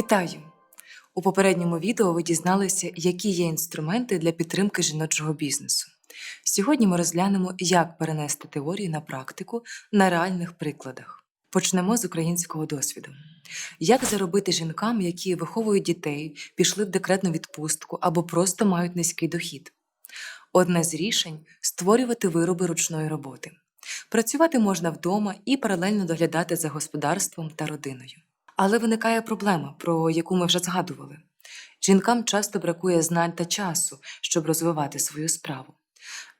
Вітаю! У попередньому відео ви дізналися, які є інструменти для підтримки жіночого бізнесу. Сьогодні ми розглянемо, як перенести теорію на практику на реальних прикладах. Почнемо з українського досвіду. Як заробити жінкам, які виховують дітей, пішли в декретну відпустку або просто мають низький дохід? Одне з рішень створювати вироби ручної роботи. Працювати можна вдома і паралельно доглядати за господарством та родиною. Але виникає проблема, про яку ми вже згадували. Жінкам часто бракує знань та часу, щоб розвивати свою справу.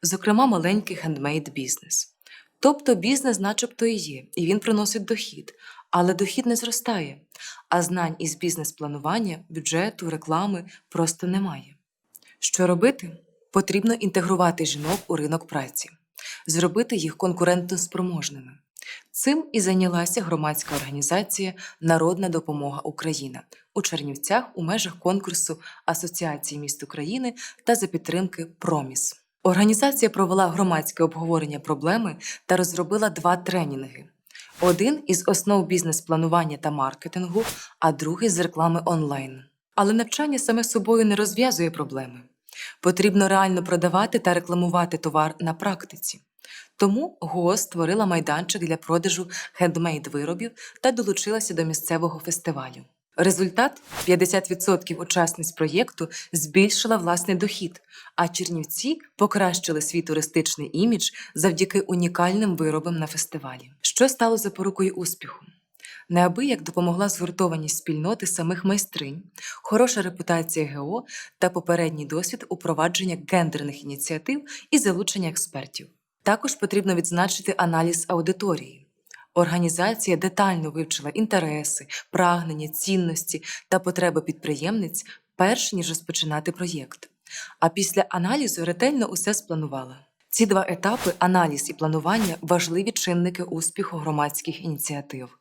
Зокрема, маленький хендмейд бізнес. Тобто бізнес начебто і є, і він приносить дохід, але дохід не зростає, а знань із бізнес-планування, бюджету, реклами просто немає. Що робити? Потрібно інтегрувати жінок у ринок праці, зробити їх конкурентоспроможними. Цим і зайнялася громадська організація Народна допомога Україна у Чернівцях у межах конкурсу Асоціації міст України та за підтримки Проміс. Організація провела громадське обговорення проблеми та розробила два тренінги: один із основ бізнес-планування та маркетингу, а другий з реклами онлайн. Але навчання саме собою не розв'язує проблеми. Потрібно реально продавати та рекламувати товар на практиці. Тому ГО створила майданчик для продажу хендмейд-виробів та долучилася до місцевого фестивалю. Результат 50% учасниць проєкту збільшила власний дохід, а Чернівці покращили свій туристичний імідж завдяки унікальним виробам на фестивалі. Що стало запорукою успіху? Неабияк допомогла згуртованість спільноти самих майстринь, хороша репутація ГО та попередній досвід упровадження гендерних ініціатив і залучення експертів. Також потрібно відзначити аналіз аудиторії. Організація детально вивчила інтереси, прагнення, цінності та потреби підприємниць, перш ніж розпочинати проєкт. А після аналізу ретельно усе спланувала. Ці два етапи аналіз і планування важливі чинники успіху громадських ініціатив.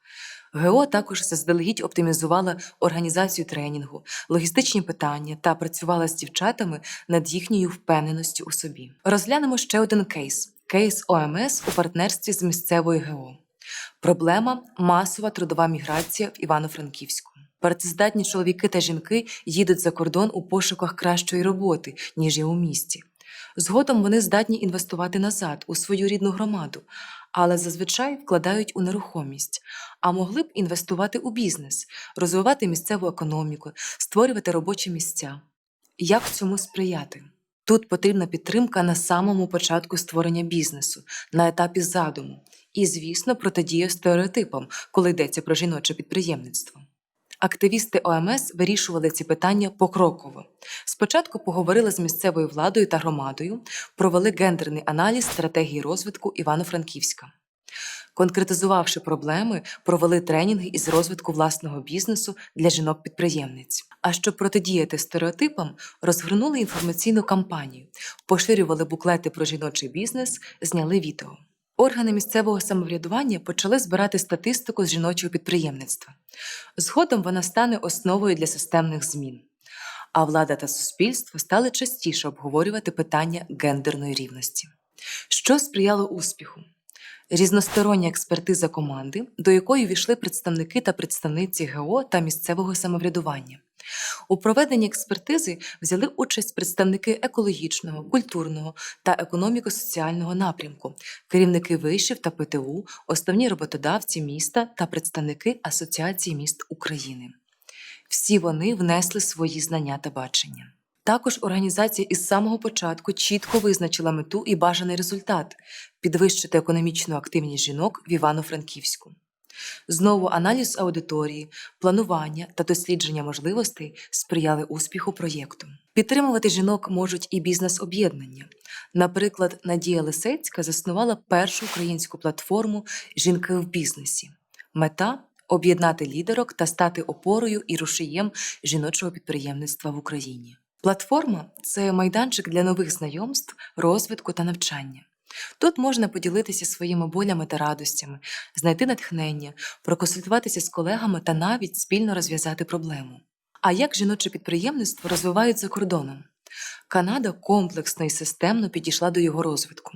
ГО також заздалегідь оптимізувала організацію тренінгу, логістичні питання та працювала з дівчатами над їхньою впевненістю у собі. Розглянемо ще один кейс кейс ОМС у партнерстві з місцевою ГО. Проблема масова трудова міграція в Івано-Франківську. Працездатні чоловіки та жінки їдуть за кордон у пошуках кращої роботи, ніж є у місті. Згодом вони здатні інвестувати назад у свою рідну громаду, але зазвичай вкладають у нерухомість, а могли б інвестувати у бізнес, розвивати місцеву економіку, створювати робочі місця. Як цьому сприяти? Тут потрібна підтримка на самому початку створення бізнесу, на етапі задуму, і, звісно, протидія стереотипам, коли йдеться про жіноче підприємництво. Активісти ОМС вирішували ці питання покроково. Спочатку поговорили з місцевою владою та громадою, провели гендерний аналіз стратегії розвитку Івано-Франківська. Конкретизувавши проблеми, провели тренінги із розвитку власного бізнесу для жінок-підприємниць. А щоб протидіяти стереотипам, розгорнули інформаційну кампанію, поширювали буклети про жіночий бізнес, зняли відео. Органи місцевого самоврядування почали збирати статистику з жіночого підприємництва. Згодом вона стане основою для системних змін. А влада та суспільство стали частіше обговорювати питання гендерної рівності. Що сприяло успіху? Різностороння експертиза команди, до якої війшли представники та представниці ГО та місцевого самоврядування. У проведенні експертизи взяли участь представники екологічного, культурного та економіко-соціального напрямку, керівники вишів та ПТУ, основні роботодавці міста та представники Асоціації міст України. Всі вони внесли свої знання та бачення. Також організація із самого початку чітко визначила мету і бажаний результат підвищити економічну активність жінок в Івано-Франківську. Знову аналіз аудиторії, планування та дослідження можливостей сприяли успіху проєкту. Підтримувати жінок можуть і бізнес-об'єднання. Наприклад, Надія Лисецька заснувала першу українську платформу Жінки в бізнесі. Мета об'єднати лідерок та стати опорою і рушієм жіночого підприємництва в Україні. Платформа це майданчик для нових знайомств, розвитку та навчання. Тут можна поділитися своїми болями та радостями, знайти натхнення, проконсультуватися з колегами та навіть спільно розв'язати проблему. А як жіноче підприємництво розвивають за кордоном? Канада комплексно і системно підійшла до його розвитку.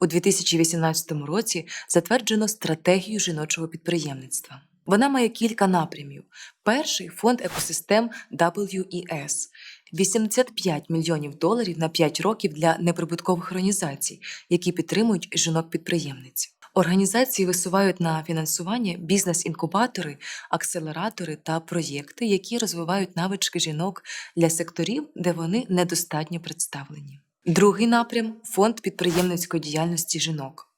У 2018 році затверджено стратегію жіночого підприємництва. Вона має кілька напрямів. Перший фонд екосистем WES – 85 мільйонів доларів на 5 років для неприбуткових організацій, які підтримують жінок-підприємниць. Організації висувають на фінансування бізнес-інкубатори, акселератори та проєкти, які розвивають навички жінок для секторів, де вони недостатньо представлені. Другий напрям фонд підприємницької діяльності жінок.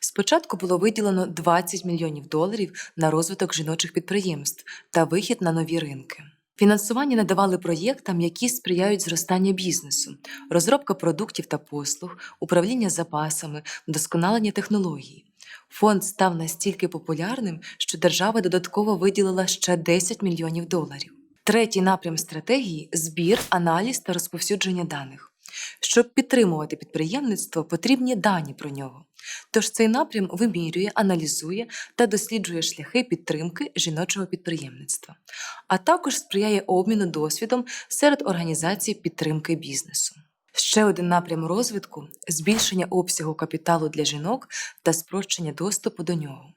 Спочатку було виділено 20 мільйонів доларів на розвиток жіночих підприємств та вихід на нові ринки. Фінансування надавали проєктам, які сприяють зростанню бізнесу, розробка продуктів та послуг, управління запасами, вдосконалення технологій. Фонд став настільки популярним, що держава додатково виділила ще 10 мільйонів доларів. Третій напрям стратегії збір, аналіз та розповсюдження даних. Щоб підтримувати підприємництво, потрібні дані про нього. Тож цей напрям вимірює, аналізує та досліджує шляхи підтримки жіночого підприємництва, а також сприяє обміну досвідом серед організацій підтримки бізнесу. Ще один напрям розвитку збільшення обсягу капіталу для жінок та спрощення доступу до нього.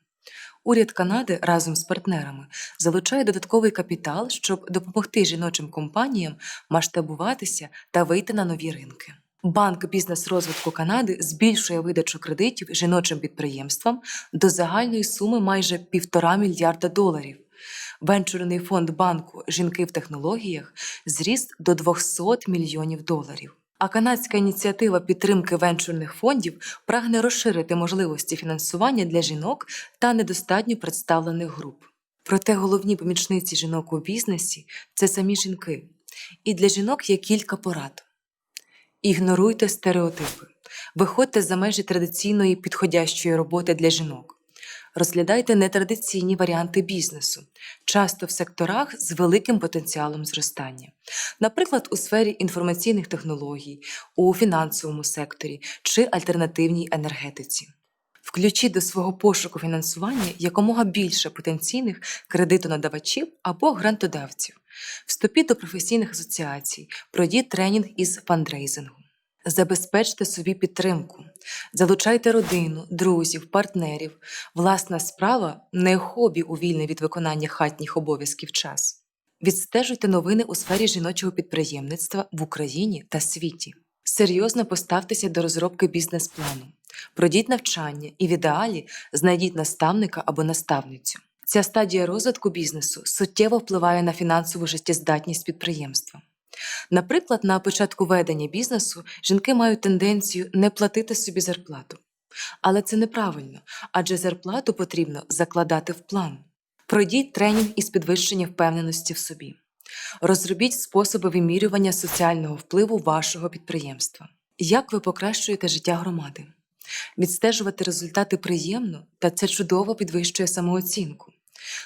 Уряд Канади разом з партнерами залучає додатковий капітал, щоб допомогти жіночим компаніям масштабуватися та вийти на нові ринки. Банк бізнес-розвитку Канади збільшує видачу кредитів жіночим підприємствам до загальної суми майже півтора мільярда доларів. Венчурний фонд банку Жінки в технологіях зріс до 200 мільйонів доларів. А канадська ініціатива підтримки венчурних фондів прагне розширити можливості фінансування для жінок та недостатньо представлених груп. Проте головні помічниці жінок у бізнесі це самі жінки. І для жінок є кілька порад. Ігноруйте стереотипи, виходьте за межі традиційної підходящої роботи для жінок. Розглядайте нетрадиційні варіанти бізнесу, часто в секторах з великим потенціалом зростання, наприклад, у сфері інформаційних технологій, у фінансовому секторі чи альтернативній енергетиці. Включіть до свого пошуку фінансування якомога більше потенційних кредитонадавачів або грантодавців. Вступіть до професійних асоціацій, пройдіть тренінг із фандрейзингу. Забезпечте собі підтримку, залучайте родину, друзів, партнерів. Власна справа не хобі у вільний від виконання хатніх обов'язків час. Відстежуйте новини у сфері жіночого підприємництва в Україні та світі. Серйозно поставтеся до розробки бізнес-плану. Пройдіть навчання і в ідеалі знайдіть наставника або наставницю. Ця стадія розвитку бізнесу суттєво впливає на фінансову життєздатність підприємства. Наприклад, на початку ведення бізнесу жінки мають тенденцію не платити собі зарплату. Але це неправильно, адже зарплату потрібно закладати в план. Пройдіть тренінг із підвищення впевненості в собі. Розробіть способи вимірювання соціального впливу вашого підприємства. Як ви покращуєте життя громади? Відстежувати результати приємно, та це чудово підвищує самооцінку.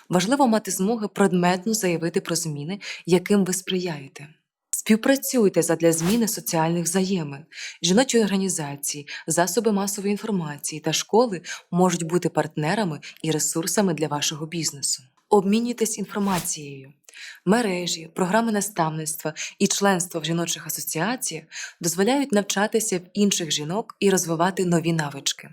Важливо мати змогу предметно заявити про зміни, яким ви сприяєте. Співпрацюйте задля зміни соціальних взаємин. Жіночі організації, засоби масової інформації та школи можуть бути партнерами і ресурсами для вашого бізнесу. Обмінюйтесь інформацією. Мережі, програми наставництва і членство в жіночих асоціаціях дозволяють навчатися в інших жінок і розвивати нові навички.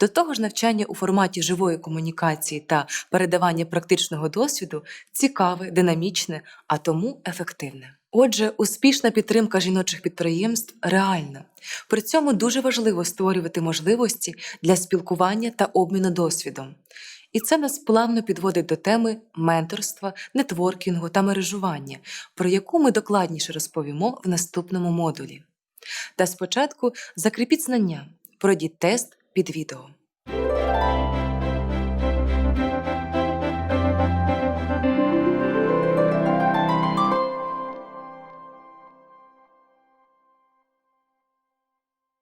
До того ж, навчання у форматі живої комунікації та передавання практичного досвіду цікаве, динамічне, а тому ефективне. Отже, успішна підтримка жіночих підприємств реальна. При цьому дуже важливо створювати можливості для спілкування та обміну досвідом. І це нас плавно підводить до теми менторства, нетворкінгу та мережування, про яку ми докладніше розповімо в наступному модулі. Та спочатку закріпіть знання, пройдіть тест під відео.